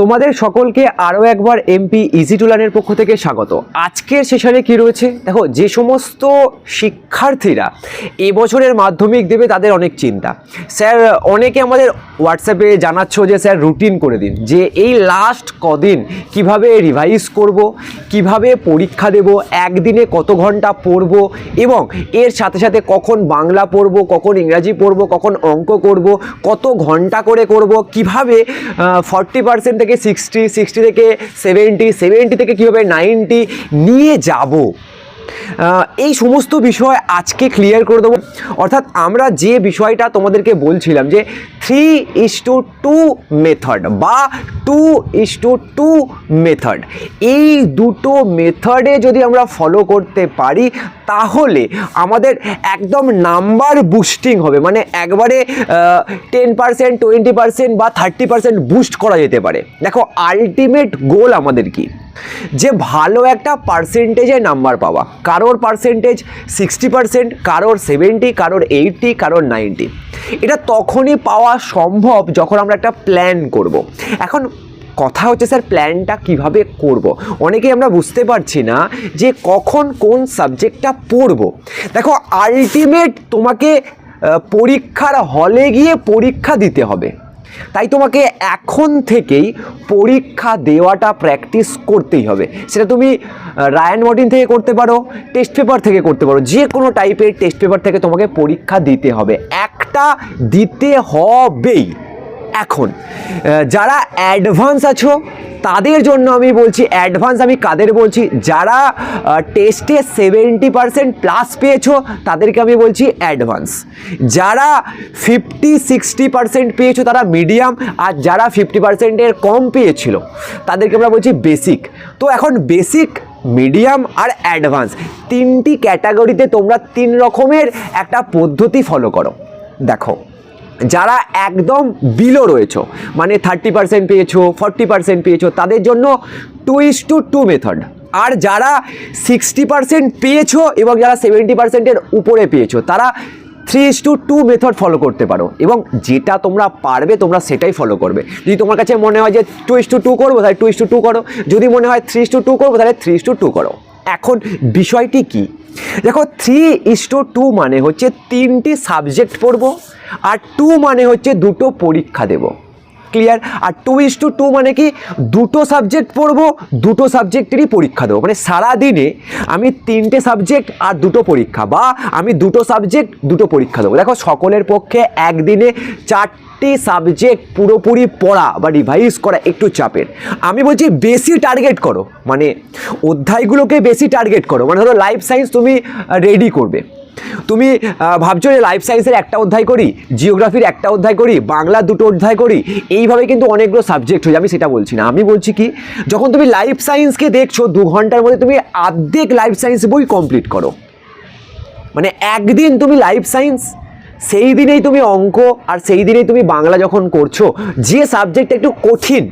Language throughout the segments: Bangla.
তোমাদের সকলকে আরও একবার এমপি ইজি টুলানের পক্ষ থেকে স্বাগত। আজকের সেশনে কি রয়েছে? দেখো, যে সমস্ত শিক্ষার্থীরা এবছরের মাধ্যমিক দেবে তাদের অনেক চিন্তা। স্যার, অনেকে আমাদের হোয়াটসঅ্যাপে জানাচ্ছ যে, স্যার রুটিন করে দিন, যে এই লাস্ট কদিন কীভাবে রিভাইজ করব, কীভাবে পরীক্ষা দেব, একদিনে কত ঘণ্টা পড়ব এবং এর সাথে সাথে কখন বাংলা পড়ব, কখন ইংরাজি পড়ব, কখন অঙ্ক করব, কত ঘণ্টা করে করব, কীভাবে ফর্টি পার্সেন্ট থেকে সিক্সটি সিক্সটি থেকে সেভেন্টি সেভেন্টি থেকে কীভাবে নাইনটি নিয়ে যাব। আহ, এই সমস্ত বিষয় আজকে ক্লিয়ার করে দেবো। অর্থাৎ আমরা যে বিষয়টা তোমাদেরকে বলছিলাম যে three is to two method বা two is to two method এই দুটো মেথডে যদি আমরা ফলো করতে পারি, তাহলে আমাদের একদম নাম্বার বুস্টিং হবে। মানে একবারে টেন পার্সেন্ট টোয়েন্টি পার্সেন্ট বা থার্টি পার্সেন্ট বুস্ট করা যেতে পারে। দেখো আলটিমেট গোল আমাদের কি? যে ভালো একটা পার্সেন্টেজে নাম্বার পাওয়া। কারোর পার্সেন্টেজ সিক্সটি পার্সেন্ট কারোর সেভেন্টি কারোর এইটটি কারোর নাইনটি এটা তখনই পাওয়া সম্ভব যখন আমরা একটা প্ল্যান করব। এখন কথা হচ্ছে, স্যার প্ল্যানটা কীভাবে করব। অনেকেই আমরা বুঝতে পারছি না যে কখন কোন সাবজেক্টটা পড়ব। দেখো আলটিমেট তোমাকে পরীক্ষার হলে গিয়ে পরীক্ষা দিতে হবে। তাই তোমাকে এখন থেকেই পরীক্ষা দেওয়াটা প্র্যাকটিস করতেই হবে। সেটা তুমি রায়ান মর্টিন থেকে করতে পারো টেস্ট পেপার থেকে করতে পারো, যে কোনো টাইপের টেস্ট পেপার থেকে তোমাকে পরীক্ষা দিতে হবে। একটা দিতে হবেই। এখন যারা অ্যাডভান্স আছো, তাদের জন্য আমি বলছি অ্যাডভান্স আমি কাদের বলছি? যারা টেস্টে সেভেন্টি পার্সেন্ট প্লাস পেয়েছ, তাদেরকে আমি বলছি অ্যাডভান্স যারা ফিফটি সিক্সটি পার্সেন্ট পেয়েছ, তারা মিডিয়াম আর যারা ফিফটি পার্সেন্টের কম পেয়েছিল, তাদেরকে আমরা বলছি বেসিক তো এখন বেসিক মিডিয়াম আর অ্যাডভান্স তিনটি ক্যাটাগরিতে তোমরা তিন রকমের একটা পদ্ধতি ফলো করো। দেখো যারা একদম বিলো রয়েছো মানে থার্টি পার্সেন্ট পেয়েছ ফর্টি পার্সেন্ট পেয়েছ, তাদের জন্য two is to two method আর যারা সিক্সটি পার্সেন্ট পেয়েছ এবং যারা সেভেন্টি পার্সেন্টের উপরে পেয়েছ, তারা three is to two method follow করতে পারো। এবং যেটা তোমরা পারবে, তোমরা সেটাই ফলো করবে। যদি তোমার কাছে মনে হয় যে টু ইস টু টু করব, তাহলে টু ইস টু টু করো। যদি মনে হয় থ্রি ইস টু টু করব, তাহলে থ্রি ইস টু টু করো। এখন বিষয়টি কি? দেখো থ্রি ইস টু টু মানে হচ্ছে তিনটি সাবজেক্ট পড়ব, আর টু মানে হচ্ছে দুটো পরীক্ষা দেব। ক্লিয়ার আর টু ইস টু টু মানে কি? দুটো সাবজেক্ট পড়ব, দুটো সাবজেক্টেরই পরীক্ষা দেবো। মানে সারাদিনে আমি তিনটে সাবজেক্ট আর দুটো পরীক্ষা বা আমি দুটো সাবজেক্ট দুটো পরীক্ষা দেবো। দেখো, সকলের পক্ষে একদিনে চারটি সাবজেক্ট পুরোপুরি পড়া বা রিভাইজ করা একটু চাপের। আমি বলছি, বেশি টার্গেট করো। মানে অধ্যায়গুলোকে বেশি টার্গেট করো। মানে ধরো লাইফ সায়েন্স তুমি রেডি করবে। তুমি ভাবছ যে লাইফ সায়েন্সের একটা অধ্যায় করি জিওগ্রাফির একটা অধ্যায় করি, বাংলা দুটো অধ্যায় করি, এইভাবে কিন্তু অনেকগুলো সাবজেক্ট হয়ে আমি সেটা বলছি না। আমি বলছি কি, যখন তুমি লাইফ সায়েন্সকে দেখছ, দু ঘণ্টার মধ্যে তুমি আর্ধেক লাইফ সায়েন্স বই কমপ্লিট করো। মানে একদিন তুমি লাইফ সায়েন্স সেই দিনেই তুমি অঙ্ক আর সেই দিনেই তুমি বাংলা যখন করছ, যে সাবজেক্টটা একটু কঠিন,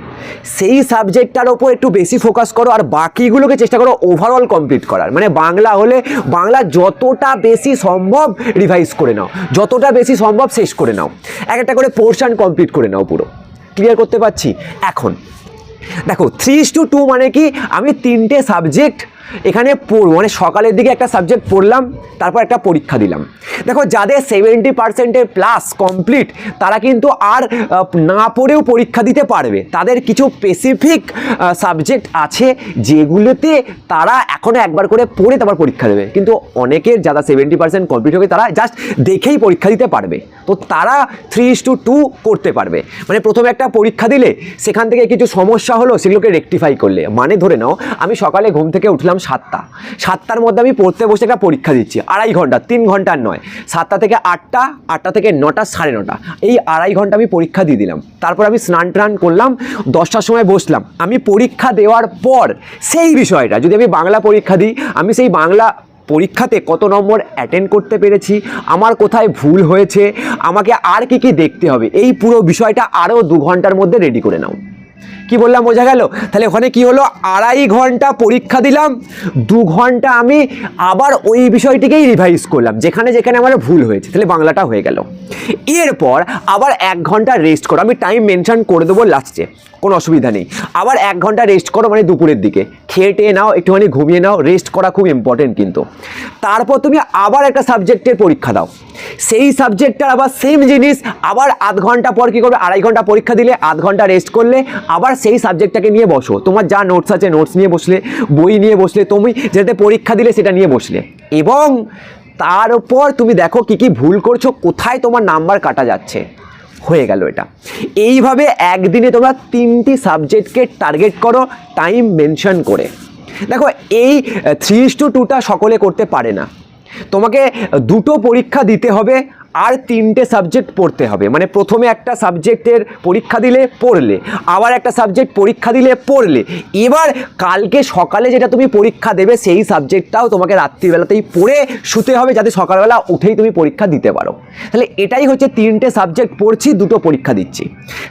সেই সাবজেক্টটার ওপর একটু বেশি ফোকাস করো আর বাকিগুলোকে চেষ্টা করো ওভারঅল কমপ্লিট করার। মানে বাংলা হলে বাংলা যতটা বেশি সম্ভব রিভাইজ করে নাও, যতটা বেশি সম্ভব শেষ করে নাও। এক একটা করে পোর্শন কমপ্লিট করে নাও পুরো। ক্লিয়ার করতে পারছি? এখন। দেখো থ্রি টু টু মানে কি? আমি তিনটে সাবজেক্ট এখানে মানে সকালের দিকে একটা সাবজেক্ট পড়লাম, তারপর একটা পরীক্ষা দিলাম। দেখো, যাদের সেভেন্টি পার্সেন্টের প্লাস কমপ্লিট তারা কিন্তু আর না পড়েও পরীক্ষা দিতে পারবে। তাদের কিছু স্পেসিফিক সাবজেক্ট আছে, যেগুলোতে তারা এখনও একবার করে পড়ে তারপর পরীক্ষা দেবে। কিন্তু অনেকের যারা সেভেন্টি পার্সেন্ট কমপ্লিট হবে, তারা জাস্ট দেখেই পরীক্ষা দিতে পারবে। তো তারা থ্রি টু টু করতে পারবে। মানে প্রথমে একটা পরীক্ষা দিলে, সেখান থেকে কিছু সমস্যা হলো, সেগুলোকে রেকটিফাই করলে। মানে ধরে নাও, আমি সকালে ঘুম থেকে উঠলাম সাতটা। সাতটার মধ্যে আমি পড়তে বসে একটা পরীক্ষা দিচ্ছি, আড়াই ঘণ্টা, তিন ঘণ্টার নয়। সাতটা থেকে আটটা আটটা থেকে নটা, সাড়ে নটা। এই আড়াই ঘণ্টা আমি পরীক্ষা দিয়ে দিলাম। তারপর আমি স্নান টান করলাম, দশটার সময় বসলাম। আমি পরীক্ষা দেওয়ার পর সেই বিষয়টা, যদি আমি বাংলা পরীক্ষা দিই, আমি সেই বাংলা পরীক্ষাতে কত নম্বর অ্যাটেন্ড করতে পেরেছি, আমার কোথায় ভুল হয়েছে, আমাকে আর কি কি দেখতে হবে, এই পুরো বিষয়টা আরও দু ঘণ্টার মধ্যে রেডি করে নাও। কি বললাম, বোঝা গেল? তাহলে ওখানে কি হলো? আড়াই ঘণ্টা পরীক্ষা দিলাম, দু ঘণ্টা আমি আবার ওই বিষয়টিকেই রিভাইজ করলাম, যেখানে যেখানে আমার ভুল হয়েছে, তাহলে বাংলাটা হয়ে গেল। এরপর আবার এক ঘণ্টা রেস্ট করো, আমি টাইম মেনশন করে দেবো লাস্টে কোনো অসুবিধা নেই। আবার এক ঘণ্টা রেস্ট করো মানে দুপুরের দিকে। খেয়ে টেয়ে নাও, একটুখানি ঘুমিয়ে নাও রেস্ট করা খুব ইম্পর্টেন্ট কিন্তু। তারপর তুমি আবার একটা সাবজেক্টের পরীক্ষা দাও। সেই সাবজেক্টটার আবার সেম জিনিস, আবার আধ ঘণ্টা পর কী করবে? আড়াই ঘণ্টা পরীক্ষা দিলে আধ ঘণ্টা রেস্ট করলে আবার সেই সাবজেক্টটাকে নিয়ে বসো। তোমার যা নোটস আছে নোটস নিয়ে বসলে, বই নিয়ে বসলে, তুমি যেটাতে পরীক্ষা দিলে সেটা নিয়ে বসলে। এবং তার উপর তুমি দেখো কি কি ভুল করছ, কোথায় তোমার নাম্বার কাটা যাচ্ছে। হয়ে গেল এটা। এইভাবে একদিনে তোমরা তিনটি সাবজেক্টকে টার্গেট করো টাইম মেনশন করে। দেখো, এই থ্রি টু টুটা সকলে করতে পারে না। তোমাকে দুটো পরীক্ষা দিতে হবে আর তিনটে সাবজেক্ট পড়তে হবে। মানে প্রথমে একটা সাবজেক্টের পরীক্ষা দিলে পড়লে, আবার একটা সাবজেক্ট পরীক্ষা দিলে পড়লে। এবার কালকে সকালে যেটা তুমি পরীক্ষা দেবে, সেই সাবজেক্টটাও তোমাকে রাত্রিবেলাতেই পড়ে শুতে হবে, যাতে সকালবেলা উঠেই তুমি পরীক্ষা দিতে পারো। তাহলে এটাই হচ্ছে তিনটে সাবজেক্ট পড়ছি, দুটো পরীক্ষা দিচ্ছি।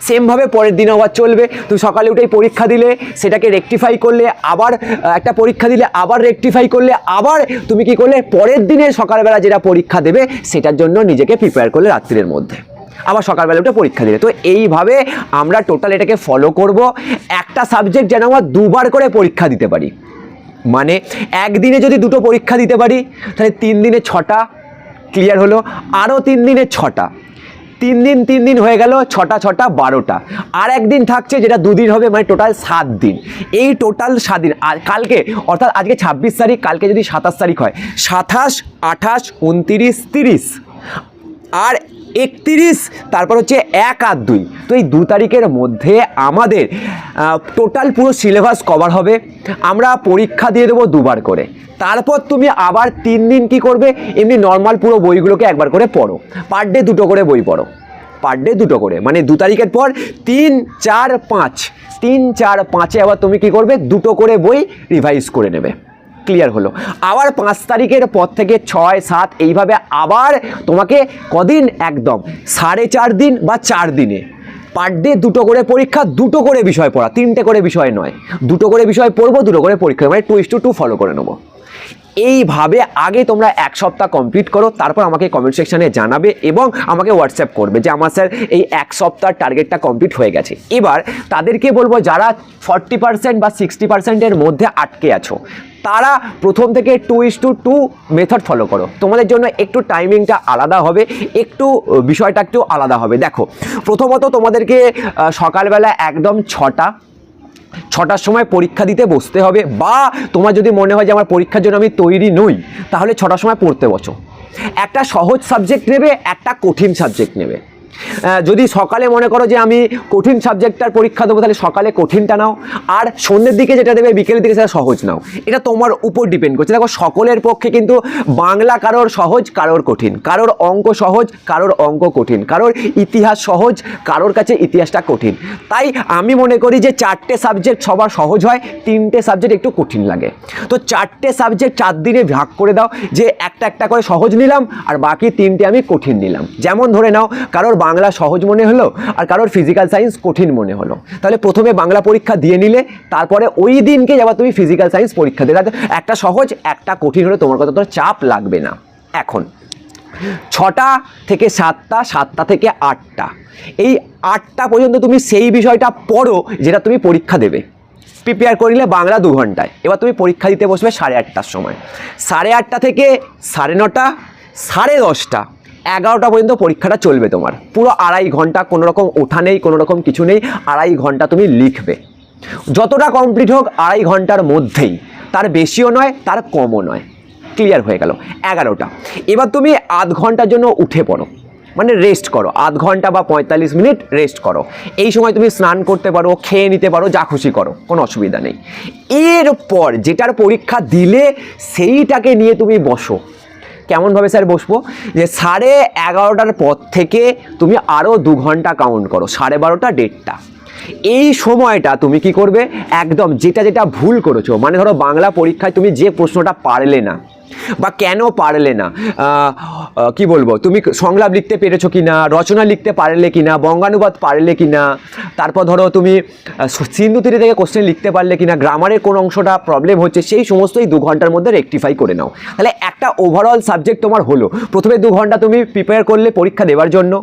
সেমভাবে পরের দিনও আবার চলবে। তুমি সকালে উঠেই পরীক্ষা দিলে, সেটাকে রেকটিফাই করলে, আবার একটা পরীক্ষা দিলে, আবার রেকটিফাই করলে, আবার তুমি কি করলে, পরের দিনে সকালবেলা যেটা পরীক্ষা দেবে, সেটার জন্য নিজেকে প্রিপেয়ার করলে রাত্রির মধ্যে। আবার সকালবেলা উঠে পরীক্ষা দিলে। তো এইভাবে আমরা টোটাল এটাকে ফলো করব। একটা সাবজেক্ট যেন আমরা দুবার করে পরীক্ষা দিতে পারি। মানে একদিনে যদি দুটো পরীক্ষা দিতে পারি, তাহলে তিন দিনে ছটা ক্লিয়ার হলো। আরও তিন দিনে ছটা। তিন দিন তিন দিন হয়ে গেল, ছটা ছটা, বারোটা। আর একদিন থাকছে যেটা দুদিন হবে মানে টোটাল সাত দিন। এই টোটাল সাত দিন, আর কালকে, অর্থাৎ আজকে ছাব্বিশ তারিখ, কালকে যদি সাতাশ তারিখ হয়, সাতাশ, আঠাশ, উনতিরিশ, তিরিশ। আর একতিরিশ, তারপর হচ্ছে এক আর দুই। তো এই দু তারিখের মধ্যে আমাদের টোটাল পুরো সিলেবাস কভার হবে। আমরা পরীক্ষা দিয়ে দেবো দুবার করে। তারপর তুমি আবার তিন দিন কি করবে? এমনি নর্মাল পুরো বইগুলোকে একবার করে পড়ো। পার ডে দুটো করে বই পড়ো। পার ডে দুটো করে। মানে দু তারিখের পর তিন, চার, পাঁচ। তিন, চার, পাঁচে আবার তুমি কি করবে? দুটো করে বই রিভাইজ করে নেবে। ক্লিয়ার হলো। আবার পাঁচ তারিখের পর থেকে ছয়, সাত, এইভাবে আবার তোমাকে কদিন? একদম। সাড়ে চার দিন বা চার দিনে। পার ডে দুটো করে পরীক্ষা, দুটো করে বিষয় পড়া, তিনটে করে বিষয় নয়। দুটো করে বিষয় পড়ব, দুটো করে পরীক্ষা মানে two is to two follow করে নেব। এইভাবে আগে তোমরা এক সপ্তাহ কমপ্লিট করো, তারপর আমাকে কমেন্ট সেকশানে জানাবে এবং আমাকে হোয়াটসঅ্যাপ করবে যে, আমার স্যার এই এক সপ্তাহ টার্গেটটা কমপ্লিট হয়ে গেছে। এবার তাদেরকে বলব, যারা ফর্টি পার্সেন্ট বা সিক্সটি পার্সেন্টের মধ্যে আটকে আছো তারা প্রথম থেকে two is to two method follow করো। তোমাদের জন্য একটু টাইমিংটা আলাদা হবে, একটু বিষয়টা একটু আলাদা হবে। দেখো, প্রথমত তোমাদেরকে সকালবেলা একদম ছটা, ছটার সময় পরীক্ষা দিতে বসতে হবে বা তোমার যদি মনে হয় যে আমার পরীক্ষার জন্য আমি তৈরি নই, তাহলে ছটার সময় পড়তে বসো। একটা সহজ সাবজেক্ট নেবে, একটা কঠিন সাবজেক্ট নেবে। যদি সকালে মনে করো যে আমি কঠিন সাবজেক্টটার পরীক্ষা দেবো, তাহলে সকালে কঠিনটা নাও। আর সন্ধ্যের দিকে যেটা দেবে, বিকেলের দিকে সেটা সহজ নাও। এটা তোমার উপর ডিপেন্ড করছে। দেখো, সকলের পক্ষে কিন্তু বাংলা কারোর সহজ, কারোর কঠিন। কারোর অঙ্ক সহজ, কারোর অঙ্ক কঠিন। কারোর ইতিহাস সহজ, কারোর কাছে ইতিহাসটা কঠিন। তাই আমি মনে করি যে চারটে সাবজেক্ট সবার সহজ হয়, তিনটে সাবজেক্ট একটু কঠিন লাগে। তো চারটে সাবজেক্ট চার দিনে ভাগ করে দাও, যে একটা একটা করে সহজ নিলাম, আর বাকি তিনটে আমি কঠিন নিলাম। যেমন ধরে নাও, কারোর বাংলা সহজ মনে হলো আর কারোর ফিজিক্যাল সায়েন্স কঠিন মনে হলো। তাহলে প্রথমে বাংলা পরীক্ষা দিয়ে নিলে, তারপরে ওই দিনকে যাবার তুমি ফিজিক্যাল সায়েন্স পরীক্ষা দিলে। একটা সহজ, একটা কঠিন হলে তোমার কথা তোর চাপ লাগবে না। এখন, ছটা থেকে সাতটা সাতটা থেকে আটটা। এই আটটা পর্যন্ত তুমি সেই বিষয়টা পড়ো যেটা তুমি পরীক্ষা দেবে। প্রিপেয়ার করে নিলে বাংলা দু ঘন্টায়। এবার তুমি পরীক্ষা দিতে বসবে সাড়ে আটটার সময়। সাড়ে আটটা থেকে সাড়ে নটা, সাড়ে দশটা। এগারোটা পর্যন্ত পরীক্ষাটা চলবে তোমার। পুরো আড়াই ঘণ্টা কোনো রকম ওঠা নেই, কোনো রকম কিছু নেই, আড়াই ঘণ্টা তুমি লিখবে। যতটা কমপ্লিট হোক, আড়াই ঘণ্টার মধ্যেই। তার বেশিও নয়, তার কমও নয়। ক্লিয়ার হয়ে গেল। এগারোটা। এবার তুমি আধ ঘণ্টার জন্য উঠে পড়ো। মানে রেস্ট করো। আধ ঘণ্টা বা পঁয়তাল্লিশ মিনিট রেস্ট করো। এই সময় তুমি স্নান করতে পারো, খেয়ে নিতে পারো, যা খুশি করো, কোনো অসুবিধা নেই। এরপর যেটার পরীক্ষা দিলে সেইটাকে নিয়ে তুমি বসো। কেমনভাবে স্যার বসবো? যে সাড়ে এগারোটার পর থেকে তুমি আরও দু ঘণ্টা কাউন্ট করো, সাড়ে বারোটা ডেটটা এই সময়টা তুমি কি করবে? একদম যেটা যেটা ভুল করেছ মানে ধরো বাংলা পরীক্ষায় তুমি যে প্রশ্নটা পারলে না বা কেন পারলে না? কি বলব? তুমি সংলাপ লিখতে পেরেছ কি না রচনা লিখতে পারলে কি না বঙ্গানুবাদ পারলে কি না তারপর ধরো তুমি সিন্ধু তীরে থেকে কোশ্চেন লিখতে পারলে কি না গ্রামারের কোন অংশটা প্রবলেম হচ্ছে, সেই সমস্তই দু ঘণ্টার মধ্যে রেকটিফাই করে নাও। তাহলে একটা ওভারঅল সাবজেক্ট তোমার হলো। প্রথমে দু ঘণ্টা তুমি প্রিপেয়ার করলে পরীক্ষা দেওয়ার জন্য।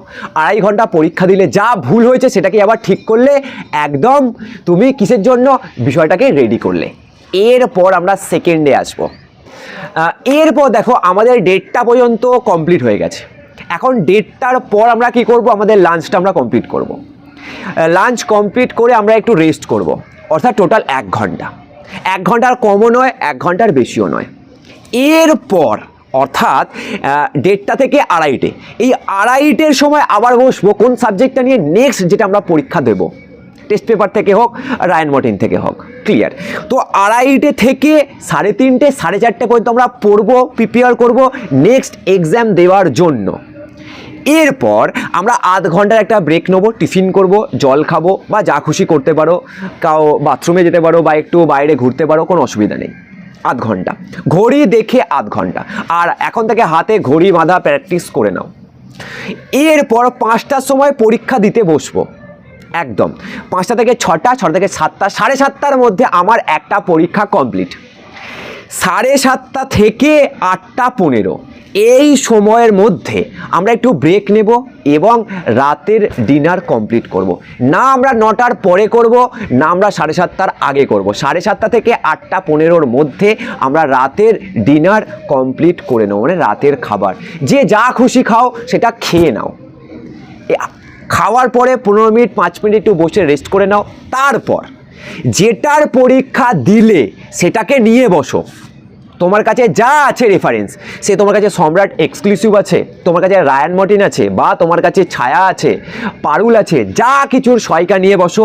আড়াই ঘণ্টা পরীক্ষা দিলে যা ভুল হয়েছে সেটাকে আবার ঠিক করলে একদম তুমি কিসের জন্য? বিষয়টাকে রেডি করলে। এরপর আমরা সেকেন্ডে আসব। এরপর দেখো আমাদের ডেটটা পর্যন্ত কমপ্লিট হয়ে গেছে। এখন ডেটটার পর আমরা কি করব? আমাদের লাঞ্চটা আমরা কমপ্লিট করব। লাঞ্চ কমপ্লিট করে আমরা একটু রেস্ট করব। অর্থাৎ টোটাল এক ঘণ্টা। এক ঘণ্টার কমও নয়, এক ঘণ্টার বেশিও নয়। এরপর, অর্থাৎ ডেটটা থেকে আড়াইটে। এই আড়াইটের সময় আবার বসবো কোন সাবজেক্টটা নিয়ে নেক্সট যেটা আমরা পরীক্ষা দেবো। টেস্ট পেপার থেকে হোক রায়ন মর্টিন থেকে হোক ক্লিয়ার তো আড়াইটে থেকে সাড়ে তিনটে, সাড়ে চারটে পর্যন্ত আমরা পড়ব প্রিপেয়ার করব নেক্সট এক্সাম দেওয়ার জন্য। এরপর আমরা আধ ঘণ্টার একটা ব্রেক নেব টিফিন করব, জল খাব, বা যা খুশি করতে পারো, কাও বাথরুমে যেতে পারো, বা একটু বাইরে ঘুরতে পারো, কোনো অসুবিধা নেই। আধ ঘণ্টা। ঘড়ি দেখে আধ ঘণ্টা। আর এখন থেকে হাতে ঘড়ি বাঁধা প্র্যাকটিস করে নাও। এরপর পাঁচটার সময় পরীক্ষা দিতে বসবো। একদম। পাঁচটা থেকে ছটা ছটা থেকে সাতটা, সাড়ে সাতটার মধ্যে আমার একটা পরীক্ষা কমপ্লিট সাড়ে সাতটা থেকে আটটা পনেরো। এই সময়ের মধ্যে আমরা একটু ব্রেক নেব এবং রাতের ডিনার কমপ্লিট করব। না আমরা নটার পরে করব, না আমরা সাড়ে সাতটার আগে করব। সাড়ে সাতটা থেকে আটটা পনেরোর মধ্যে আমরা রাতের ডিনার কমপ্লিট করে নেব মানে রাতের খাবার। যে যা খুশি খাও, সেটা খেয়ে নাও। খাওয়ার পরে পনেরো মিনিট, পাঁচ মিনিট একটু বসে রেস্ট করে নাও। তারপর যেটার পরীক্ষা দিলে সেটাকে নিয়ে বসো। তোমার কাছে যা আছে রেফারেন্স সে তোমার কাছে সম্রাট এক্সক্লুসিভ আছে, তোমার কাছে রায়ান মর্টিন আছে, বা তোমার কাছে ছায়া আছে, পারুল আছে, যা কিছুর সয়কা নিয়ে বসো।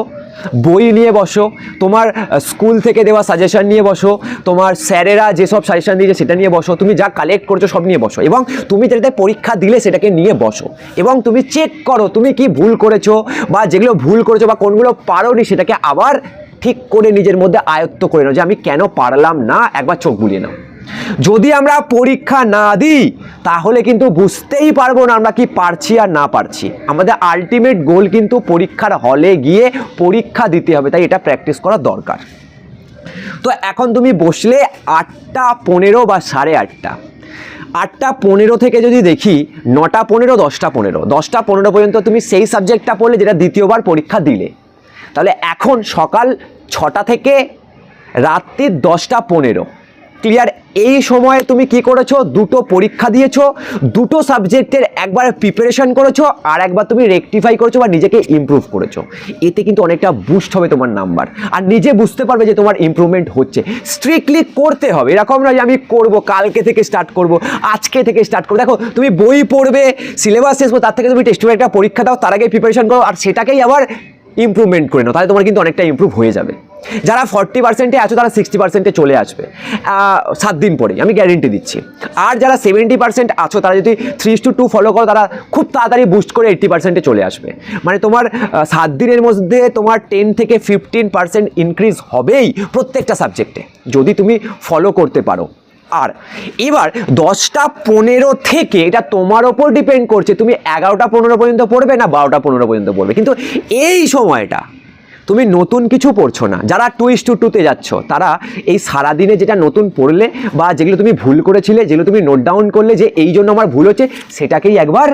বই নিয়ে বসো, তোমার স্কুল থেকে দেওয়া সাজেশন নিয়ে বসো, তোমার স্যারেরা যেসব সাজেশন দিয়েছে সেটা নিয়ে বসো, তুমি যা কালেক্ট করছ সব নিয়ে বসো এবং তুমি যেটাতে পরীক্ষা দিলে সেটাকে নিয়ে বসো এবং তুমি চেক করো তুমি কি ভুল করেছ বা যেগুলো ভুল করেছ বা কোনগুলো পারোনি সেটাকে আবার ঠিক করে নিজের মধ্যে আয়ত্ত করে নাও যে আমি কেন পারলাম না, একবার চোখ বুলিয়ে নাও। যদি আমরা পরীক্ষা না দিই, তাহলে কিন্তু বুঝতেই পারব না আমরা কি পারছি আর না পারছি। আমাদের আলটিমেট গোল কিন্তু পরীক্ষার হলে গিয়ে পরীক্ষা দিতে হবে, তাই এটা প্র্যাকটিস করা দরকার। তো এখন তুমি বসলে আটটা পনেরো বা সাড়ে আটটা। আটটা পনেরো থেকে যদি দেখি, নটা পনেরো, দশটা পনেরো দশটা পনেরো পর্যন্ত তুমি সেই সাবজেক্টটা পড়লে যেটা দ্বিতীয়বার পরীক্ষা দিলে। তাহলে এখন সকাল ছটা থেকে রাত্রি দশটা পনেরো। ক্লিয়ার এই সময়ে তুমি কি করেছ? দুটো পরীক্ষা দিয়েছ, দুটো সাবজেক্টের একবার প্রিপারেশন করেছ, আর একবার তুমি রেকটিফাই করেছ বা নিজেকে ইমপ্রুভ করেছ। এতে কিন্তু অনেকটা বুস্ট হবে তোমার নাম্বার আর নিজে বুঝতে পারবে যে তোমার ইমপ্রুভমেন্ট হচ্ছে। স্ট্রিক্টলি করতে হবে। এরকম না যে আমি করব, কালকে থেকে স্টার্ট করব, আজকে থেকে স্টার্ট করব। দেখো, তুমি বই পড়বে সিলেবাস শেষ তার থেকে তুমি টেস্ট একটা পরীক্ষা দাও, তার আগে প্রিপারেশন করো, আর সেটাকেই আবার ইমপ্রুভমেন্ট করে নাও, তাহলে তোমার কিন্তু অনেকটা ইমপ্রুভ হয়ে যাবে। যারা ফর্টি পার্সেন্টে আছো, তারা সিক্সটি পার্সেন্টে চলে আসবে সাত দিন পরেই, আমি গ্যারেন্টি দিচ্ছি। আর যারা সেভেন্টি পার্সেন্ট আছো, তারা যদি থ্রি টু টু ফলো করো, তারা খুব তাড়াতাড়ি বুস্ট করে এইট্টি পার্সেন্টে চলে আসবে। মানে তোমার সাত দিনের মধ্যে তোমার টেন থেকে ফিফটিন পার্সেন্ট ইনক্রিজ হবেই প্রত্যেকটা সাবজেক্টে যদি তুমি ফলো করতে পারো আর এবার দশটা পনেরো থেকে এটা তোমার ওপর ডিপেন্ড করছে, তুমি এগারোটা পনেরো পর্যন্ত পড়বে না বারোটা পনেরো পর্যন্ত পড়বে। কিন্তু এই সময়টা তুমি নতুন কিছু পড়ছো না। যারা টু ইস টু টুতে যাচ্ছ, তারা এই সারাদিনে যেটা নতুন পড়লে বা যেগুলো তুমি ভুল করেছিলে, যেগুলো তুমি নোট ডাউন করলে যে এই জন্য আমার ভুল হচ্ছে, সেটাকেই একবার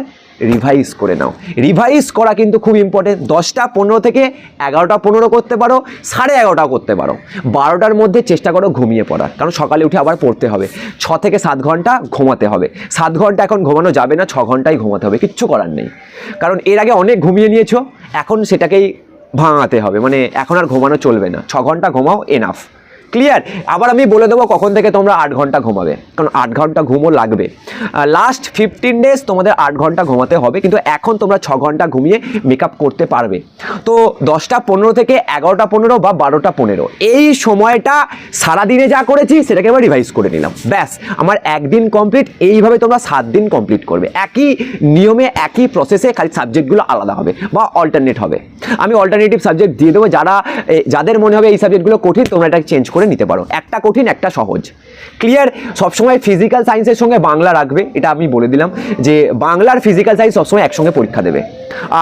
রিভাইজ করে নাও। রিভাইজ করা কিন্তু খুব ইম্পর্টেন্ট দশটা পনেরো থেকে এগারোটা পনেরো করতে পারো, সাড়ে এগারোটাও করতে পারো। বারোটার মধ্যে চেষ্টা করো ঘুমিয়ে পড়ার, কারণ সকালে উঠে আবার পড়তে হবে। ছ থেকে সাত ঘণ্টা ঘুমাতে হবে। সাত ঘণ্টা এখন ঘুমানো যাবে না, ছ ঘন্টাই ঘুমাতে হবে, কিচ্ছু করার নেই। কারণ এর আগে অনেক ঘুমিয়ে নিয়েছো, এখন সেটাকেই ভাঙাতে হবে। মানে এখন আর ঘুমানো চলবে না। ছ ঘণ্টা ঘুমাও এনাফ ক্লিয়ার আবার আমি বলে দেবো কখন থেকে তোমরা আট ঘণ্টা ঘুমাবে। কারণ আট ঘণ্টা ঘুমও লাগবে। লাস্ট ফিফটিন ডেজ তোমাদের আট ঘণ্টা ঘুমাতে হবে, কিন্তু এখন তোমরা ছ ঘণ্টা ঘুমিয়ে মেকআপ করতে পারবে। তো দশটা পনেরো থেকে এগারোটা পনেরো বা বারোটা পনেরো, এই সময়টা সারাদিনে যা করেছি সেটাকে এবার রিভাইজ করে নিলাম। ব্যাস, আমার একদিন কমপ্লিট এইভাবে তোমরা সাত দিন কমপ্লিট করবে। একই নিয়মে, একই প্রসেসে খালি সাবজেক্টগুলো আলাদা হবে বা অল্টারনেট হবে। আমি অল্টারনেটিভ সাবজেক্ট দিয়ে দেবো, যারা যাদের মনে হবে এই সাবজেক্টগুলো কঠিন, তোমরা এটা চেঞ্জ করে করে নিতে পারো। একটা কঠিন, একটা সহজ। ক্লিয়ার সবসময় ফিজিক্যাল সায়েন্সের সঙ্গে বাংলা রাখবে। এটা আমি বলে দিলাম যে, বাংলার ফিজিক্যাল সায়েন্স সবসময় একসঙ্গে পরীক্ষা দেবে।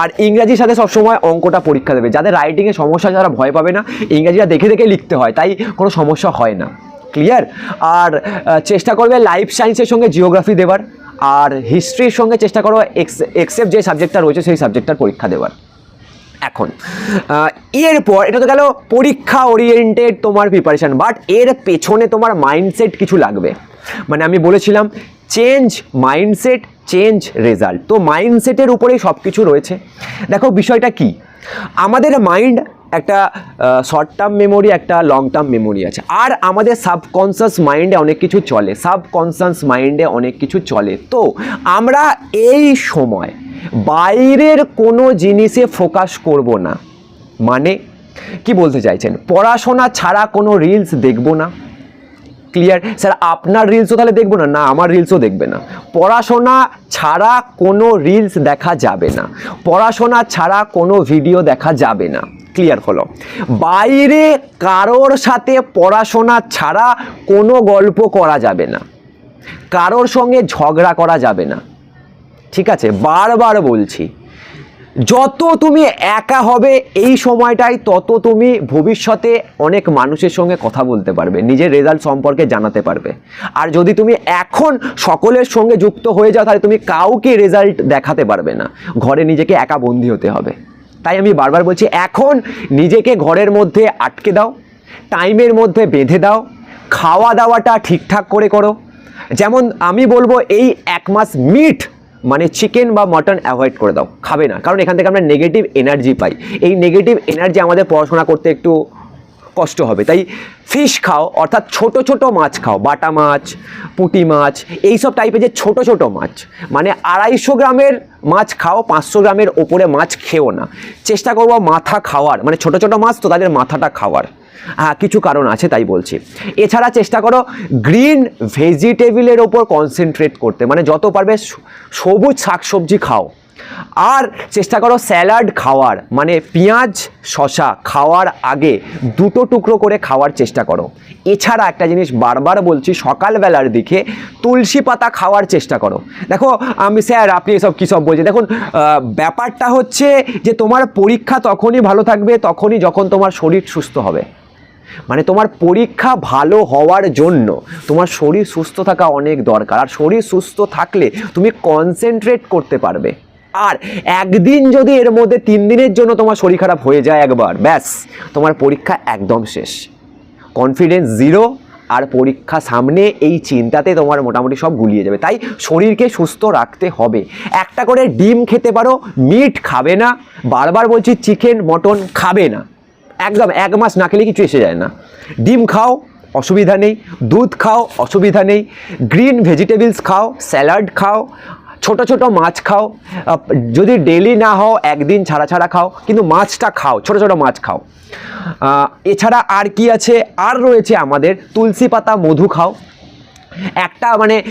আর ইংরাজির সাথে সবসময় অঙ্কটা পরীক্ষা দেবে। যাদের রাইটিংয়ে সমস্যা, যারা ভয় পাবে না, ইংরাজিটা দেখে দেখে লিখতে হয়। তাই কোনো সমস্যা হয় না। ক্লিয়ার আর চেষ্টা করবে লাইফ সায়েন্সের সঙ্গে জিওগ্রাফি দেবার। আর হিস্ট্রির সঙ্গে চেষ্টা করো এক্সেপ্ট যে সাবজেক্টটা রয়েছে, সেই সাবজেক্টটার পরীক্ষা দেওয়ার এখন। এরপর এটা তো গেল পরীক্ষা ওরিয়েন্টেড তোমার প্রিপারেশান বাট এর পেছনে তোমার মাইন্ডসেট কিছু লাগবে। মানে আমি বলেছিলাম চেঞ্জ মাইন্ডসেট চেঞ্জ রেজাল্ট তো মাইন্ডসেটের উপরেই সব কিছু রয়েছে। দেখো বিষয়টা কি? আমাদের মাইন্ড একটা শর্ট টার্ম মেমোরি একটা লং টার্ম মেমোরি আছে। আর আমাদের সাবকনসিয়াস মাইন্ডে অনেক কিছু চলে। সাবকনসিয়াস মাইন্ডে অনেক কিছু চলে। তো আমরা এই সময় বাইরের কোনো জিনিসে ফোকাস করব না। মানে কি বলতে চাইছেন? পড়াশোনা ছাড়া কোনো রিলস দেখব না। ক্লিয়ার স্যার, আপনার রিলসও তাহলে দেখব না? না, আমার রিলসও দেখবে না। পড়াশোনা ছাড়া কোনো রিলস দেখা যাবে না। পড়াশোনা ছাড়া কোনো ভিডিও দেখা যাবে না। ক্লিয়ার হলো? বাইরে কারোর সাথে পড়াশোনা ছাড়া কোনো গল্প করা যাবে না। কারোর সঙ্গে ঝগড়া করা যাবে না। ঠিক আছে, বারবার বলছি, যত তুমি একা হবে এই সময়টাই তত তুমি ভবিষ্যতে অনেক মানুষের সঙ্গে কথা বলতে পারবে, নিজের রেজাল্ট সম্পর্কে জানাতে পারবে। আর যদি তুমি এখন সকলের সঙ্গে যুক্ত হয়ে যাও, তাহলে তুমি কাউকে রেজাল্ট দেখাতে পারবে না। ঘরে নিজেকে একা বন্দি হতে হবে। তাই আমি বারবার বলছি, এখন নিজেকে ঘরের মধ্যে আটকে দাও টাইমের মধ্যে বেঁধে দাও, খাওয়া দাওয়াটা ঠিকঠাক করে করো। যেমন আমি বলব, এই এক মাস মিট মানে চিকেন বা মটন অ্যাভয়েড করে দাও, খাবে না। কারণ এখান থেকে আমরা নেগেটিভ এনার্জি পাই। এই নেগেটিভ এনার্জি আমাদের পড়াশোনা করতে একটু কষ্ট হবে। তাই ফিশ খাও, অর্থাৎ ছোট ছোট মাছ খাও, বাটা মাছ, পুঁটি মাছ, এইসব টাইপের যে ছোট ছোট মাছ মানে আড়াইশো গ্রামের মাছ খাও, পাঁচশো গ্রামের ওপরে মাছ খেও না। চেষ্টা করব মাথা খাওয়ার মানে ছোট ছোট মাছ তো তাদের মাথাটা খাওয়ার। কিছু কারণ আছে, তাই বলছি। এছাড়া চেষ্টা করো গ্রিন ভেজিটেবিলের ওপর কনসেন্ট্রেট করতে মানে যত পারবে সবুজ শাকসবজি খাও। আর চেষ্টা করো স্যালাড খাওয়ার মানে পেঁয়াজ শশা খাওয়ার আগে দুটো টুকরো করে খাওয়ার চেষ্টা করো। এছাড়া একটা জিনিস বারবার বলছি, সকালবেলার দিকে তুলসী পাতা খাওয়ার চেষ্টা করো। দেখো, আমি, স্যার, আপনি এসব কী সব বলছেন? দেখুন ব্যাপারটা হচ্ছে যে তোমার পরীক্ষা তখনই ভালো থাকবে, তখনই যখন তোমার শরীর সুস্থ হবে। মানে তোমার পরীক্ষা ভালো হওয়ার জন্য তোমার শরীর সুস্থ থাকা অনেক দরকার। আর শরীর সুস্থ থাকলে তুমি কনসেন্ট্রেট করতে পারবে। আর একদিন যদি এর মধ্যে তিন দিনের জন্য তোমার শরীর খারাপ হয়ে যায় একবার, ব্যাস, তোমার পরীক্ষা একদম শেষ। কনফিডেন্স জিরো আর পরীক্ষা সামনে এই চিন্তাতে তোমার মোটামুটি সব গুলিয়ে যাবে। তাই শরীরকে সুস্থ রাখতে হবে। একটা করে ডিম খেতে পারো মিট খাবে না, বারবার বলছি চিকেন মটন খাবে না। একদম এক মাস না খেলে কিছু এসে যায় না। ডিম খাও, অসুবিধা নেই। দুধ খাও, অসুবিধা নেই। গ্রিন ভেজিটেবলস খাও, স্যালাড খাও, ছোট ছোট মাছ খাও যদি ডেলি না হও, একদিন ছাড়া ছাড়া খাও, কিন্তু মাছটা খাও, ছোট ছোট মাছ খাও। এছাড়া আর কি আছে? আর রয়েছে আমাদের তুলসী পাতা মধু খাও। একটা মানে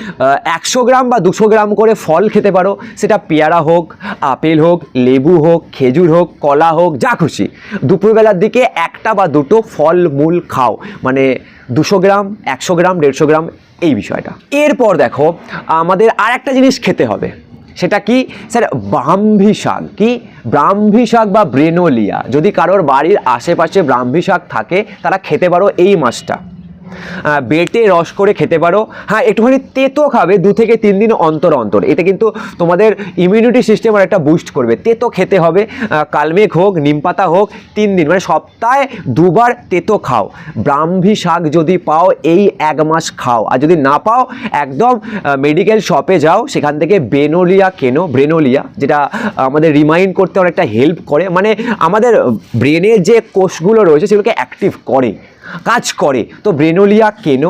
একশো গ্রাম বা দুশো গ্রাম করে ফল খেতে পারো। সেটা পেয়ারা হোক, আপেল হোক, লেবু হোক, খেজুর হোক, কলা হোক, যা খুশি। দুপুরবেলার দিকে একটা বা দুটো ফল মূল খাও। মানে দুশো গ্রাম, একশো গ্রাম, দেড়শো গ্রাম, এই বিষয়টা। এরপর দেখো, আমাদের আর একটা জিনিস খেতে হবে। সেটা কি? স্যার, ব্রাহ্মী শাক। কি? ব্রাহ্মী শাক বা ব্রেনোলিয়া। যদি কারোর বাড়ির আশেপাশে ব্রাহ্মী শাক থাকে, তারা খেতে পারো এই মাছটা। বেটে রস করে খেতে পারো। হ্যাঁ একটুখানি তেতো খাবে দু থেকে তিন দিন অন্তর অন্তর। এটা কিন্তু তোমাদের ইমিউনিটি সিস্টেম আর একটা বুস্ট করবে। তেতো খেতে হবে। কালমেঘ হোক নিমপাতা হোক, তিন দিন। মানে সপ্তাহে দুবার তেতো খাও। ব্রাহ্মী শাক যদি পাও, এই এক মাস খাও। আর যদি না পাও, একদম মেডিকেল শপে যাও। সেখান থেকে বেনোলিয়া কেনো ব্রেনোলিয়া যেটা আমাদের রিমাইন্ড করতে অনেকটা হেল্প করে। মানে আমাদের ব্রেনের যে কোষগুলো রয়েছে, সেগুলোকে অ্যাক্টিভ করে। কাজ করে। তো ব্রেনোলিয়া কেন?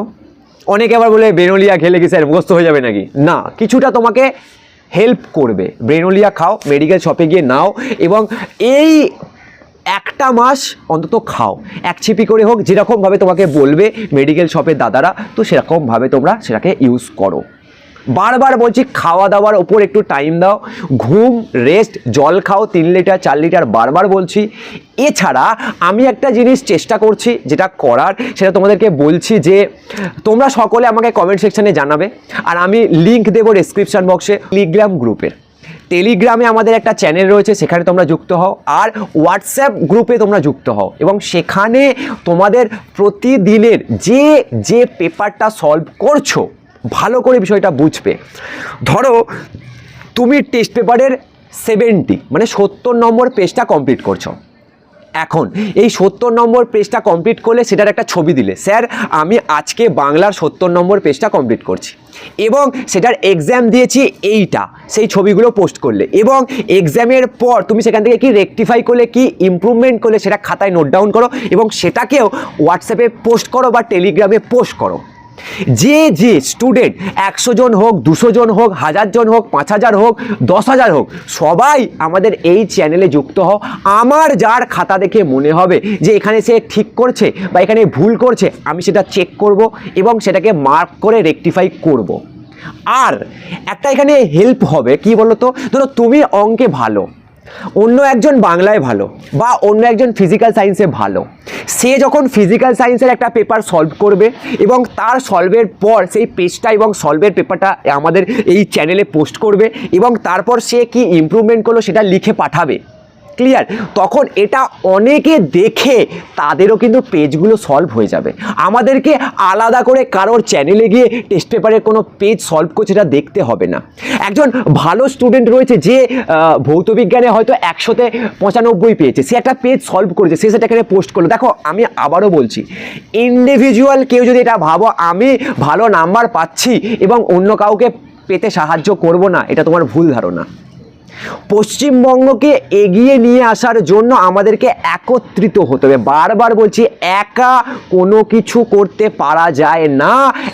অনেকে আবার বলে, ব্রেনোলিয়া খেলে কি স্যার মুখস্থ হয়ে যাবে নাকি? না, কিছুটা তোমাকে হেল্প করবে। ব্রেনোলিয়া খাও মেডিকেল শপে গিয়ে নাও এবং এই একটা মাস অন্তত খাও। এক ছিপি করে হোক, যেরকমভাবে তোমাকে বলবে মেডিকেল শপের দাদারা, তো সেরকমভাবে তোমরা সেটাকে ইউজ করো। বারবার বলছি খাওয়া দাওয়ার ওপর একটু টাইম দাও। ঘুম রেস্ট জল খাও, তিন লিটার চার লিটার বারবার বলছি। এছাড়া আমি একটা জিনিস চেষ্টা করছি, যেটা করার, সেটা তোমাদেরকে বলছি যে, তোমরা সকলে আমাকে কমেন্ট সেকশানে জানাবে, আর আমি লিঙ্ক দেবো ডেসক্রিপশন বক্সে টেলিগ্রাম গ্রুপের টেলিগ্রামে আমাদের একটা চ্যানেল রয়েছে, সেখানে তোমরা যুক্ত হও, আর হোয়াটসঅ্যাপ গ্রুপে তোমরা যুক্ত হও, এবং সেখানে তোমাদের প্রতিদিনের যে যে পেপারটা সলভ করছ ভালো করে বিষয়টা বুঝবে। ধরো, তুমি টেস্ট পেপারের সেভেন্টি মানে সত্তর নম্বর পেজটা কমপ্লিট করছ। এখন, এই সত্তর নম্বর পেজটা কমপ্লিট করলে সেটার একটা ছবি দিলে, স্যার, আমি আজকে বাংলার সত্তর নম্বর পেজটা কমপ্লিট করছি। এবং সেটার এক্সাম দিয়েছি এইটা, সেই ছবিগুলো পোস্ট করলে। এবং এক্সামের পর তুমি সেখান থেকে কি রেকটিফাই করলে, কি ইমপ্রুভমেন্ট করলে, সেটা খাতায় নোট ডাউন করো এবং সেটাকেও হোয়াটসঅ্যাপে পোস্ট করো বা টেলিগ্রামে পোস্ট করো। যে যে স্টুডেন্ট একশো জন হোক, দুশো জন হোক, হাজার জন হোক, পাঁচ হাজার হোক, দশ হাজার হোক, সবাই আমাদের এই চ্যানেলে যুক্ত হও আমার যার খাতা দেখে মনে হবে যে এখানে সে ঠিক করছে বা এখানে ভুল করছে, আমি সেটা চেক করব এবং সেটাকে মার্ক করে রেকটিফাই করব। আর একটা এখানে হেল্প হবে, কি বলো তো ধরো তুমি অঙ্কে ভালো অন্য একজন বাংলায় ভালো বা অন্য একজন ফিজিক্যাল সায়েন্সে ভালো। সে যখন ফিজিক্যাল সায়েন্সের একটা পেপার সলভ করবে এবং তার সলভের পর সেই পেজটা এবং সলভের পেপারটা আমাদের এই চ্যানেলে পোস্ট করবে এবং তারপর সে কি ইম্প্রুভমেন্ট করল সেটা লিখে পাঠাবে। ক্লিয়ার তখন এটা অনেকে দেখে তাদেরও কিন্তু পেজগুলো সলভ হয়ে যাবে। আমাদেরকে আলাদা করে কারোর চ্যানেলে গিয়ে টেস্ট পেপারের কোনো পেজ সলভ করছে এটা দেখতে হবে না। একজন ভালো স্টুডেন্ট রয়েছে যে ভৌতবিজ্ঞানে হয়তো একশোতে পঁচানব্বই পেয়েছে। সে একটা পেজ সলভ করেছে, সে সেটা এখানে পোস্ট করল। দেখো, আমি আবারও বলছি ইন্ডিভিজুয়াল কেউ যদি এটা ভাবো, আমি ভালো নাম্বার পাচ্ছি এবং অন্য কাউকে পেতে সাহায্য করব না, এটা তোমার ভুল ধারণা। পশ্চিমবঙ্গকে এগিয়ে নিয়ে আসার জন্য আমাদেরকে একত্রিত হতে হবে। বারবার বলছি, একা কোনো কিছু করতে পারা যায় না,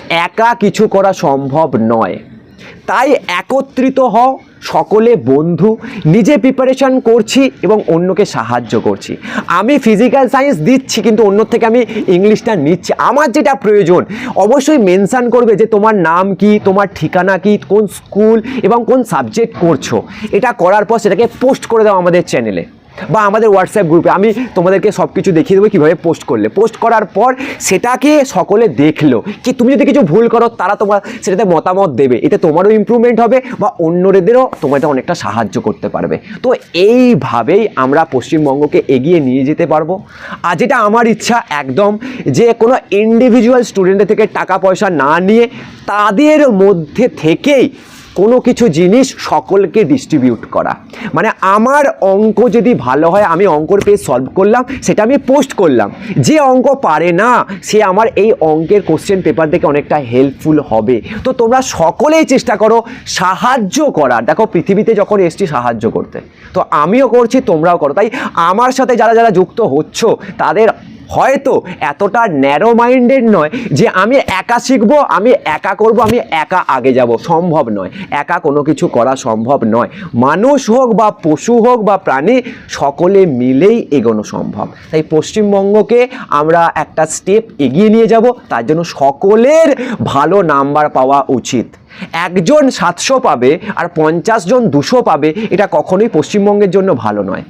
একা কিছু করা সম্ভব নয়। তাই একত্রিত হও, সকলে বন্ধু। নিজে প্রিপারেশন করছি এবং অন্যকে সাহায্য করছি। আমি ফিজিক্যাল সায়েন্স দিচ্ছি, কিন্তু অন্য থেকে আমি ইংলিশটা নিচ্ছি। আমার যেটা প্রয়োজন, অবশ্যই মেনশান করবে যে তোমার নাম কি, তোমার ঠিকানা কি, কোন স্কুল এবং কোন সাবজেক্ট করছ। এটা করার পর সেটাকে পোস্ট করে দাও আমাদের চ্যানেলে বা আমাদের হোয়াটসঅ্যাপ গ্রুপে আমি তোমাদেরকে সব কিছু দেখিয়ে দেবো কীভাবে পোস্ট করলে। পোস্ট করার পর সেটাকে সকলে দেখল কি তুমি যদি কিছু ভুল করো, তারা তোমার সেটাতে মতামত দেবে। এতে তোমারও ইমপ্রুভমেন্ট হবে বা অন্যদেরও তোমাদের অনেকটা সাহায্য করতে পারবে। তো এইভাবেই আমরা পশ্চিমবঙ্গকে এগিয়ে নিয়ে যেতে পারব। আর যেটা আমার ইচ্ছা একদম যে কোনো ইন্ডিভিজুয়াল স্টুডেন্টের থেকে টাকা পয়সা না নিয়ে তাদের মধ্যে থেকেই কোনো কিছু জিনিস সকলকে ডিস্ট্রিবিউট করা। মানে আমার অঙ্ক যদি ভালো হয়, আমি অঙ্কর পেজ সলভ করলাম, সেটা আমি পোস্ট করলাম। যে অঙ্ক পারে না, সে আমার এই অঙ্কের কোশ্চেন পেপার দেখে অনেকটা হেল্পফুল হবে। তো তোমরা সকলেই চেষ্টা করো সাহায্য করার। দেখো, পৃথিবীতে যখন এসছি, সাহায্য করতে। তো আমিও করছি, তোমরাও করো। তাই আমার সাথে যারা যারা যুক্ত হচ্ছ, তাদের হয়তো এতটা ন্যারো মাইন্ডেড নয় যে আমি একা শিখব, আমি একা করব, আমি একা আগে যাব। সম্ভব নয়। একা কোনো কিছু করা সম্ভব নয়। মানুষ হোক বা পশু হোক বা প্রাণী, সকলে মিলেই এগোনো সম্ভব। তাই পশ্চিমবঙ্গকে আমরা একটা স্টেপ এগিয়ে নিয়ে যাব। তার জন্য সকলের ভালো নাম্বার পাওয়া উচিত। একজন সাতশো পাবে আর পঞ্চাশ জন দুশো পাবে, এটা কখনোই পশ্চিমবঙ্গের জন্য ভালো নয়।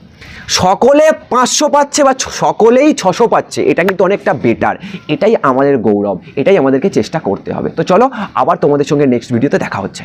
সকলে পাঁচশো পাচ্ছে বা সকলেই ছশো পাচ্ছে, এটা কিন্তু অনেকটা বেটার এটাই আমাদের গৌরব, এটাই আমাদেরকে চেষ্টা করতে হবে। তো চলো, আবার তোমাদের সঙ্গে নেক্সট ভিডিওতে দেখা হচ্ছে।